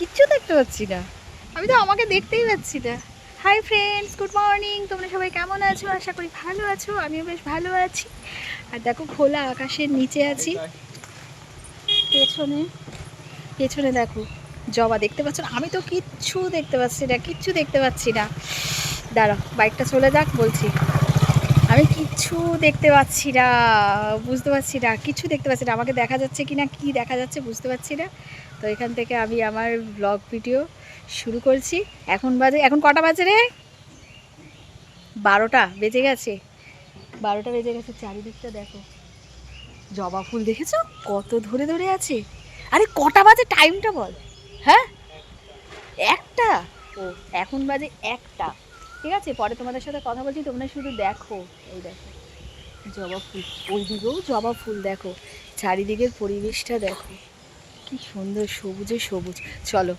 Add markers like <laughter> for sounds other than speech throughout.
কিচ্ছু দেখতে পাচ্ছি না। আমি তো আমাকে দেখতেই পাচ্ছি না। হাই ফ্রেন্ডস গুড মর্নিং তোমরা সবাই কেমন আছো? আশা করি ভালো আছো, আমিও বেশ ভালো আছি। আর দেখো খোলা আকাশের নিচে আছি। পেছনে পেছনে দেখো, জবা দেখতে পাচ্ছ না? আমি তো কিচ্ছু দেখতে পাচ্ছি না, কিচ্ছু দেখতে পাচ্ছি না। দাঁড়া বাইকটা চলে যাক, বলছি। আমি কিচ্ছু দেখতে পাচ্ছি না, বুঝতে পারছি না, কিচ্ছু দেখতে পাচ্ছি না। আমাকে দেখা যাচ্ছে কি না কী দেখা যাচ্ছে বুঝতে পারছি না। তো এখান থেকে আমি আমার ব্লগ ভিডিও শুরু করছি। এখন বাজে, এখন কটা বাজে রে? বারোটা বেজে গেছে। বারোটা বেজে গেছে, চারিদিকটা দেখো। জবা ফুল দেখেছ? কত ধরে ধরে আছে। আরে, কটা বাজে টাইমটা বল। হ্যাঁ? একটা? ও, এখন বাজে একটা। ঠিক আছে, পরে তোমাদের সাথে কথা বলছি, তোমরা শুধু দেখো। এই দেখো, জবা ফুল। ওই দিকেও জবা ফুল দেখো। চারিদিকের পরিবেশটা দেখো। কি সুন্দর সবুজে সবুজ। চলো,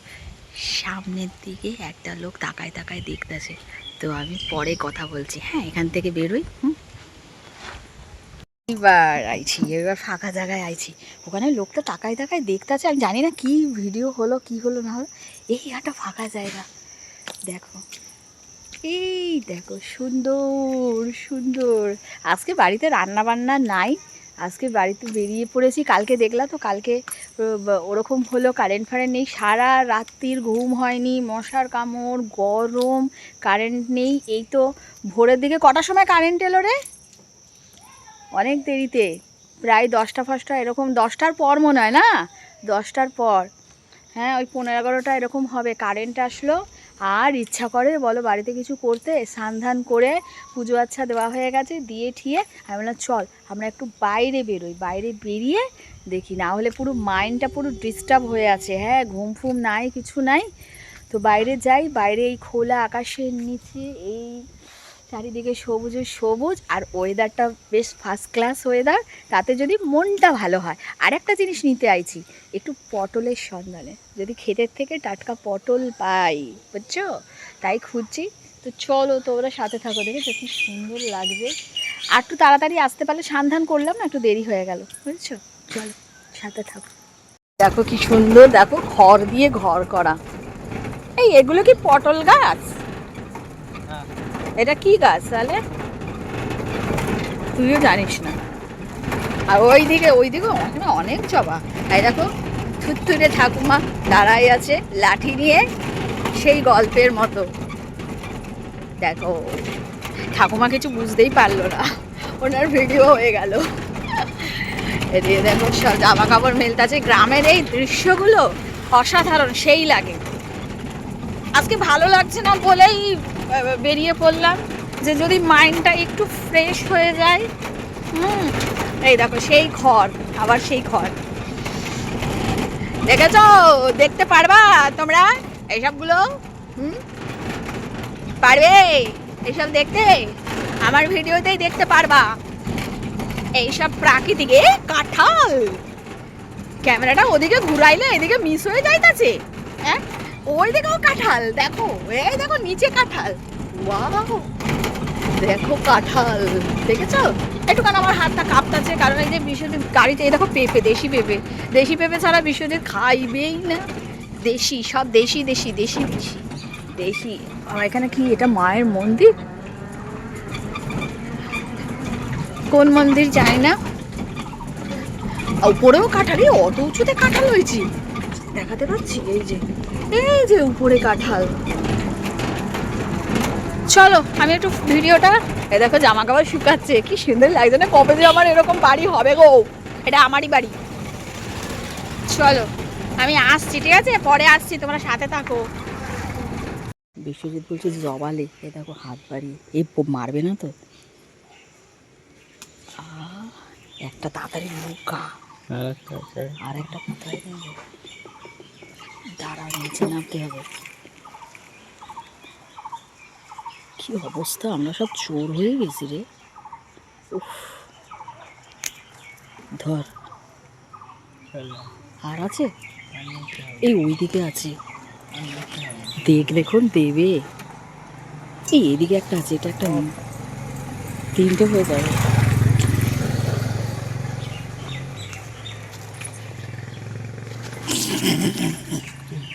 সামনের দিকে একটা লোক তাকায় তাকায় দেখতেছে। তো আমি পরে কথা বলছি। হ্যাঁ এখান থেকে বেরোই, হুম? এবার আইছি, এবার ফাঁকা জায়গায় আইছি। ওখানে লোকটা তাকায় তাকায় দেখতেছে। আমি জানি না কি ভিডিও হলো, কি হলো না হলো। এই একটা ফাঁকা জায়গা। দেখো। এই দেখো, সুন্দর সুন্দর। আজকে বাড়িতে রান্না বান্না নাই। আজকে বাড়িতে বেরিয়ে পড়েছি। কালকে দেখলা তো, কালকে ওরকম হলো কারেন্ট ফারেন্ট নেই। সারা রাত্রির ঘুম হয়নি, মশার কামড়, গরম কারেন্ট নেই। এই তো ভোরের দিকে কটার সময় কারেন্ট এলো রে? অনেক দেরিতে। প্রায় দশটা ফসটা, এরকম দশটার পর মনে হয় না? দশটার পর। হ্যাঁ ওই পনেরো এগারোটা এরকম হবে। কারেন্ট আসলো আর ইচ্ছা করে, বলো বাড়িতে কিছু করতে সান্ধান ধান করে পুজো আচ্ছা দেওয়া হয়ে গেছে, দিয়ে ঠিয়ে আমি বললাম, চল, আমরা একটু বাইরে বেরোই, বাইরে বেরিয়ে দেখি, না হলে পুরো মাইন্ডটা পুরো ডিস্টার্ব হয়ে আছে হ্যাঁ ঘুম ফুম নাই, কিছু নাই। তো বাইরে যাই, বাইরে এই খোলা আকাশের নিচে, এই চারিদিকে সবুজে সবুজ আর ওয়েদারটা বেশ ফার্স্ট ক্লাস ওয়েদার তাতে যদি মনটা ভালো হয়। আর একটা জিনিস নিতে আইছি, একটু পটলের সন্ধানে। যদি ক্ষেতের থেকে টাটকা পটল পাই, বুঝছ? তাই খুঁজছি। তো চলো তোমরা সাথে থাকো দেখেছ কি সুন্দর লাগবে আর একটু তাড়াতাড়ি আসতে পারলে সন্ধান করলাম না, একটু দেরি হয়ে গেল, বুঝছ? চলো, সাথে থাকো। দেখো কি সুন্দর, দেখো, খড় দিয়ে ঘর করা। এই, এগুলো কি পটল গাছ? এটা কি গাছ তাহলে? তুইও জানিস না। আর ওই দিকে ওই দিকে ওখানে অনেক জবা। এই দেখো থুতথুরে ঠাকুমা দাঁড়াই আছে লাঠি নিয়ে সেই গল্পের মতো। দেখো, ঠাকুমা কিছু বুঝতেই পারল না। ওনার ভিডিও হয়ে গেল। এদিকে দেখো, সব জামা কাপড় মেলতেছে। গ্রামের এই দৃশ্যগুলো অসাধারণ, সেই লাগে। আজকে ভালো লাগছে না বলেই বেরিয়ে পড়লাম যে যদি মাইন্ডটা একটু ফ্রেশ হয়ে যায়, হুম, এই দেখো সেই ঘর, আবার সেই ঘর। দেখেছ? দেখতে পারবা তোমরা এইসবগুলো? হুম? পারবে? এইসব দেখতে? আমার ভিডিওতেই দেখতে পারবা। এইসব প্রাকৃতিক কাঁঠাল। ক্যামেরাটা ওদিকে ঘুরাইলে এদিকে মিস হয়ে যাইতাছে। হ্যাঁ? ওই দিকেও কাঁঠাল, দেখো, এই দেখো নিচে কাঁঠাল। ওয়াও, দেখো কাঁঠাল, দেখেছ? একটুখানি আমার হাতটা কাঁপতাছে, কারণ এই যে বিশ্বজিৎ গাড়িতে, এই দেখো পেঁপে, দেশি পেঁপে। দেশি পেঁপে ছাড়া বিশ্বজিৎ খাইবেই না। দেশি, সব দেশি দেশি দেশি দেশি দেশি। আমার এখানে কি এটা মায়ের মন্দির? কোন মন্দির যায় না? উপরেও কাঁঠাল অত উঁচুতে কাঁঠাল হয়েছি। দেখাতে পাচ্ছি, এই যে। এই যে উপরে কাঁঠাল। চলো আমি একটু ভিডিওটা এ দেখো জামা কাপড় শুকাচ্ছে কি সুন্দর লাগছে না কবে যে আমার এরকম বাড়ি হবে গো? এটা আমারই বাড়ি। চলো আমি আসছি ঠিক আছে? পরে আসছি তোমরা সাথে থাকো। বিশ্বজিৎ বলছে জবালে এ দেখো হাত বাড়িয়ে। এই প- মারবে না তো? আহ, একটা তাড়াতাড়ি লুকা আর একটা কোথায় দাঁড়া নিচে নামতে হবে। কি অবস্থা? আমরা সব চোর হয়ে গেছি রে। উফ। ধর। আর আছে? এই ওইদিকে আছে। দেখ দেখুন, দেবে। এই এদিকে একটা আছে, এটা একটা। তিনটে হয়ে যাবে।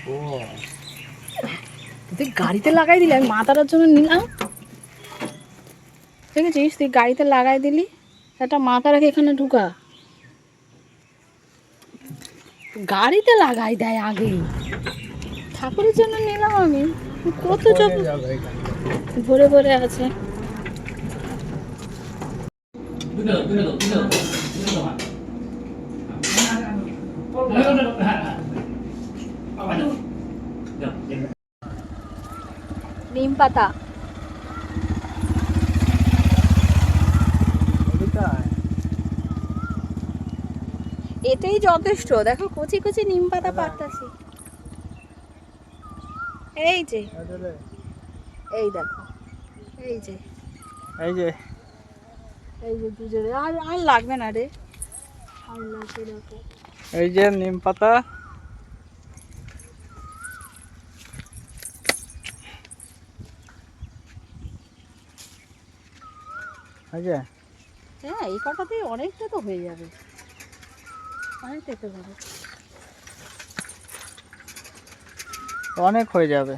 ও তুই গাড়িতে লাগাই দিলি? আমি মাথাটার জন্য নিলাম। দেখেছিস? তুই গাড়িতে লাগাই দিলি একটা মাথা রেখে এখানে ঢুকা। গাড়িতে লাগাই দেয় আগেই ঠাকুরের জন্য নিলাম আমি। কত এখানে। ভরে ভরে আছে। নিম পাতা। এটাই যথেষ্ট। দেখো কচি কচি নিম পাতা পাতাছি এই যে। এই দেখো। এই যে। এই যে। এই যে দুজনে। আর আর লাগবে না রে। আর লাগবে দেখো এই যে নিম পাতা। হ্যাঁ এই কটাতেই অনেকটা তো হয়ে যাবে। অনেক হয়ে যাবে।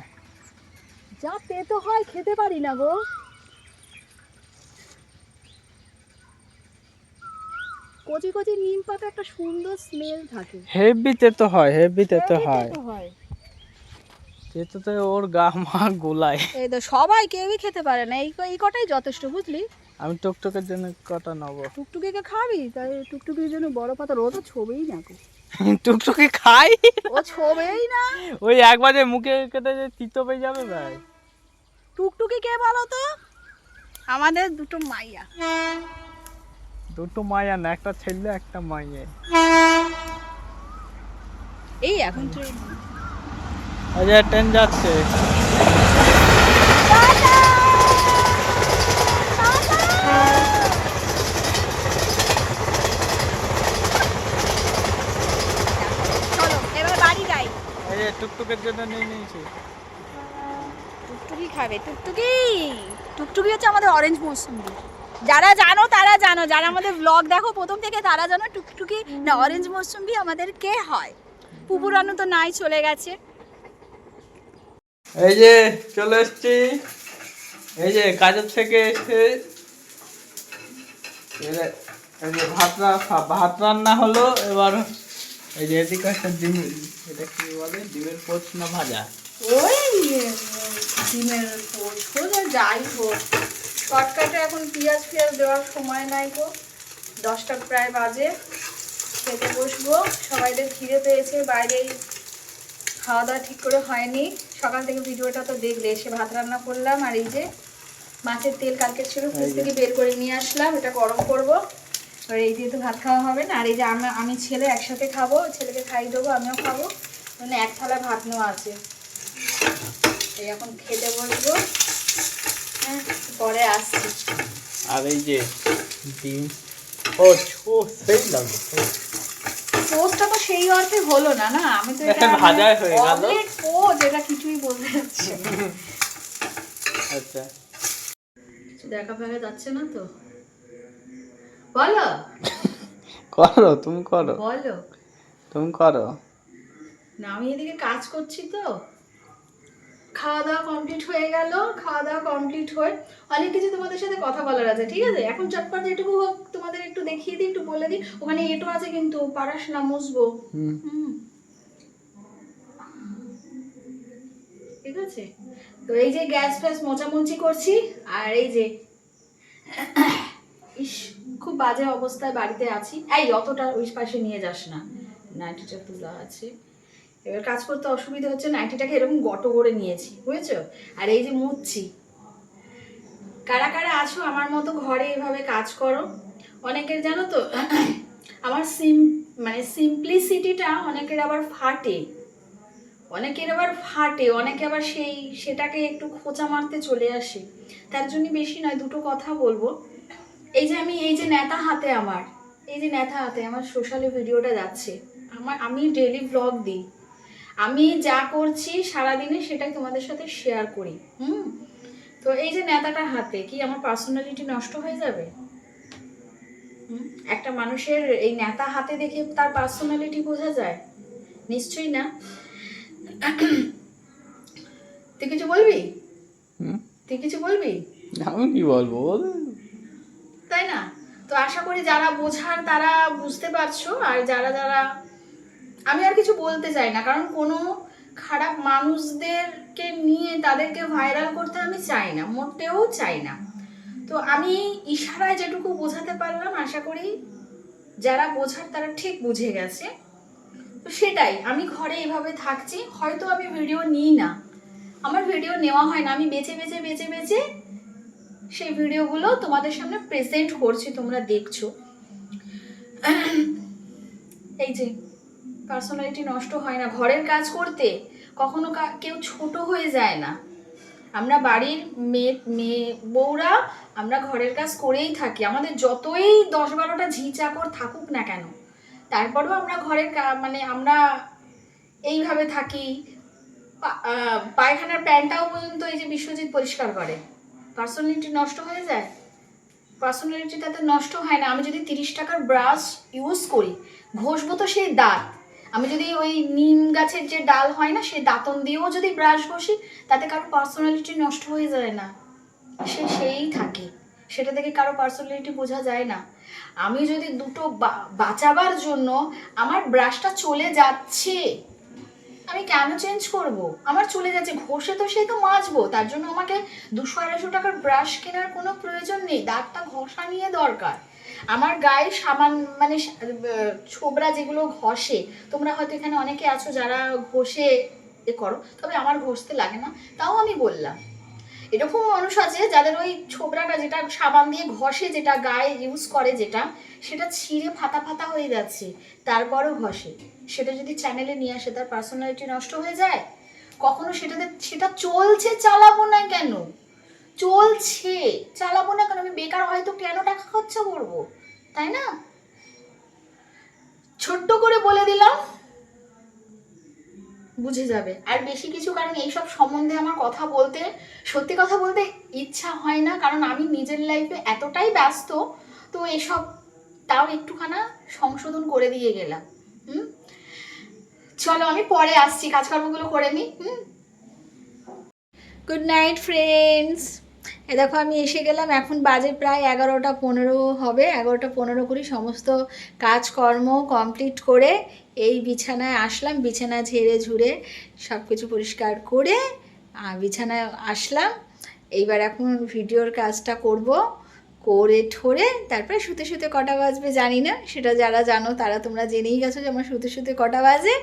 যা পেতে হয় খেতে পারি না গো। কচি কচি নিম পাতা একটা সুন্দর স্মেল থাকে। হেভি তেতো হয় হেভি তেতো হয়। তেতো তেতোতে ওর গা মা গোলায়। এই তো সবাই কেউই খেতে পারে না। এই কটাই যথেষ্ট বুঝলি? আমি টুকটুকের জন্য কটা নেব? টুকটুকিকে খাবি? তাই টুকটুকির জন্য বড় পাতা তো ছবেই না গো। টুকটুকি খাই? ও ছবেই না। ওই একবারে মুখে কেটে যে তিতো পেয়ে যাবে ভাই। টুকটুকি কে বলো তো? আমাদের দুটো মাইয়া। দুটো মায়া না একটা ছেলে একটা মাইয়ে। এই এখন ট্রেন যে ট্রেন যাচ্ছে। চলো এবার বাড়ি যাই এই যে টুকটুকের জন্য নিয়ে নিয়েছি। টুকটুকি খাবে টুকটুকি? টুকটুকি হচ্ছে আমাদের অরেঞ্জ মৌসুমি যারা জানো তারা জানো। যারা আমাদের ব্লগ দেখো প্রথম থেকে তারা জানো টুকটুকি না অরেঞ্জ মৌসুমি আমাদের কে হয়? পুপুরানু তো নাই চলে গেছে। এই যে চলে এসছি। এই যে কাজের থেকে এসে ভাত ভাত রান্না হলো এবার এই যে এদিকে একটা ডিম এটা কি বলে? ডিমের পোচ না ভাজা? ওই ডিমের পোস্ট হোক যাই হোক শর্টকাটে এখন পেঁয়াজ ফিয়াজ দেওয়ার সময় নাই গো। দশটা প্রায় বাজে। খেতে বসবো। সবাইদের খিদে পেয়েছে বাইরেই খাওয়া দাওয়া ঠিক করে হয়নি। সকাল থেকে ভিডিওটা তো দেখলে এসে ভাত রান্না করলাম। আর এই যে মাছের তেল কালকে ছিল ফ্রিজ থেকে বের করে নিয়ে আসলাম। এটা গরম করব। এবার এই দিয়ে তো ভাত খাওয়া হবে না। আর এই যে আমি আমি ছেলে একসাথে খাব ছেলেকে খাইয়ে দেবো আমিও খাব। মানে এক থালা ভাত নেওয়া আছে। এই এখন খেতে বসবো। হ্যাঁ পরে আসছি। আর এই যে ডিম ও সেই লাগবে পোস্টটা তো সেই অর্থে হলো না না? আমি তো এটা <laughs> ভাজাই হয়ে গেল। অমলেট পোজ এটা কিছুই বলতে যাচ্ছে আচ্ছা। দেখা ফেকা যাচ্ছে না তো? বলো। করো তুমি করো। বলো। তুমি করো। না আমি এদিকে কাজ করছি তো। খাওয়া দাওয়া কমপ্লিট হয়ে গেল খাওয়া দাওয়া কমপ্লিট হয়ে অনেক কিছু তোমাদের সাথে কথা বলার আছে ঠিক আছে? এখন চটপট যেটুকু হোক তোমাদের একটু দেখিয়ে দিই একটু বলে দিই। ওখানে এটো আছে কিন্তু পারাস না মুসবো। ঠিক আছে? তো এই যে গ্যাস ফ্যাস মোচামুচি করছি আর এই যে ইস খুব বাজে অবস্থায় বাড়িতে আছি। এই অতটা ওই পাশে নিয়ে যাস না। নাইটিটা তোলা আছে। এবার কাজ করতে অসুবিধা হচ্ছে, নাইটিটাকে এরকম গটো করে নিয়েছি, বুঝেছ? আর এই যে মুছছি কারা কারা আছো আমার মতো ঘরে এভাবে কাজ করো? অনেকের জানো তো, আমার সিম মানে সিম্পলিসিটিটা অনেকের আবার ফাটে। অনেকের আবার ফাটে, অনেকে আবার সেই, সেটাকে একটু খোঁচা মারতে চলে আসে। তার জন্য বেশি নয়, দুটো কথা বলব। এই যে আমি এই যে নেতা হাতে আমার এই যে নেতা হাতে আমার সোশ্যালে ভিডিওটা যাচ্ছে আমার আমি ডেলি ব্লগ দিই। আমি যা করছি সারাদিনে সেটা তোমাদের সাথে শেয়ার করি হুম? তো এই যে নেতাটা হাতে কি আমার পার্সোনালিটি নষ্ট হয়ে যাবে? হুম? একটা মানুষের এই নেতা হাতে দেখে তার পার্সোনালিটি বোঝা যায়? নিশ্চয়ই না। তুই কিছু বলবি? তুই কিছু বলবি? আমি কি বলব? বল। তাই না? তো আশা করি যারা বোঝার তারা বুঝতে পারছ, আর যারা যারা, আমি আর কিছু বলতে চাই না, কারণ কোনো খারাপ মানুষদেরকে নিয়ে তাদেরকে ভাইরাল করতে আমি চাই না, মোটেও চাই না। তো আমি ইশারায় যেটুকু বোঝাতে পারলাম, আশা করি যারা বোঝার তারা ঠিক বুঝে গেছে। তো সেটাই, আমি ঘরে এইভাবে থাকছি, হয়তো আমি ভিডিও নিই না। আমার ভিডিও নেওয়া হয় না, আমি বেছে বেছে বেছে বেছে সেই ভিডিওগুলো তোমাদের সামনে প্রেজেন্ট করছি, তোমরা দেখছ। এই যে পার্সোনালিটি নষ্ট হয় না। ঘরের কাজ করতে কখনো কেউ ছোট হয়ে যায় না। আমরা বাড়ির মেয়ে মেয়ে, বউরা আমরা ঘরের কাজ করেই থাকি। আমাদের যতই দশ বারোটা ঝি চাকর থাকুক না কেন, তারপরেও আমরা ঘরের মানে আমরা এইভাবে থাকি। পায়খানার প্যান্টটাও পর্যন্ত এই যে বিশ্বজিৎ পরিষ্কার করে। পার্সোনালিটি নষ্ট হয়ে যায়? পার্সোনালিটি তাতে নষ্ট হয় না। আমি যদি তিরিশ টাকার ব্রাশ ইউজ করি, ঘষবো তো সেই দাঁত। আমি যদি ওই নিম গাছের যে ডাল হয় না, সেই দাঁতন দিয়েও যদি ব্রাশ ঘষি, তাতে কারও পার্সোনালিটি নষ্ট হয়ে যায় না। সে সেই থাকে। সেটা থেকে কারও পার্সোনালিটি বোঝা যায় না। আমি যদি দুটো বাঁচাবার জন্য আমার ব্রাশটা চলে যাচ্ছে আমি কেন চেঞ্জ করব? আমার চলে যাচ্ছে ঘষে তো সেই তো মাজবো, তার জন্য আমাকে দুশো আড়াইশো টাকার ব্রাশ কেনার কোনো প্রয়োজন নেই, দাঁতটা ঘষা নিয়ে দরকার। আমার গায়ে সামান মানে ছোবরা যেগুলো ঘষে, তোমরা হয়তো এখানে অনেকে আছো যারা ঘষে এ করো, তবে আমার ঘষতে লাগে না, তাও আমি বললাম। এরকম মানুষ আছে যাদের ওই ছোবরাটা যেটা সাবান দিয়ে ঘষে যেটা গায়ে ইউজ করে যেটা, সেটা ছিঁড়ে ফাতা ফাতা হয়ে যাচ্ছে, তারপরও ঘষে। সেটা যদি চ্যানেলে নিয়ে আসে, তার পার্সোনালিটি নষ্ট হয়ে যায়? কখনো সেটাতে, সেটা চলছে, চালাবো না কেন? চলছে, চালাবো না কেন? আমি বেকার, হয়তো কেন টাকা খরচা করব? তাই না? ছোট্ট করে বলে দিলাম বুঝে যাবে। আর বেশি কিছু কারণ, এইসব সম্বন্ধে আমার কথা বলতে, সত্যি কথা বলতে ইচ্ছা হয় না, কারণ আমি নিজের লাইফে এতটাই ব্যস্ত, তো এসব তাও একটুখানা সংশোধন করে দিয়ে গেলাম। হুম? চলো, আমি পরে আসছি, কাজকর্মগুলো করে নিই হুম? গুড নাইট ফ্রেন্ডস এ দেখো, আমি এসে গেলাম, এখন বাজে প্রায় এগারোটা পনেরো হবে, এগারোটা পনেরো কুড়ি, সমস্ত কাজকর্ম কমপ্লিট করে এই বিছানায় আসলাম বিছানা ঝেড়ে ঝুড়ে সব কিছু পরিষ্কার করে বিছানায় আসলাম। এইবার এখন ভিডিওর কাজটা করব, করে ঠোরে তারপরে শুতে শুতে কটা বাজবে জানি না। সেটা যারা জানো তারা তোমরা জেনেই গেছো যে আমার শুতে শুতে কটা বাজে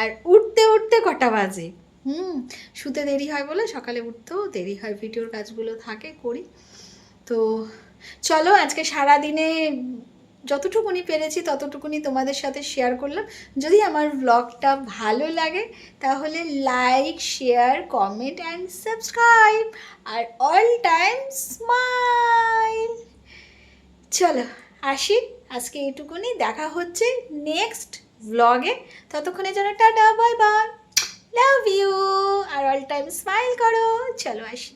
আর উঠতে উঠতে কটা বাজে। হুম, শুতে দেরি হয় বলে সকালে উঠতেও দেরি হয়, ভিডিওর কাজগুলো থাকে, করি। তো চলো আজকে সারা দিনে যতটুকুনি পেরেছি, ততটুকুনি তোমাদের সাথে শেয়ার করলাম। যদি আমার ব্লগটা ভালো লাগে, তাহলে like share comment and subscribe R all time smile চলো, আসি। আজকে এইটুকুনি। দেখা হচ্ছে নেক্সট ব্লগে ততক্ষণে যেন টাটা বাই বাই লাভ ইউ আর অল টাইম স্মাইল করো। চলো, আসি।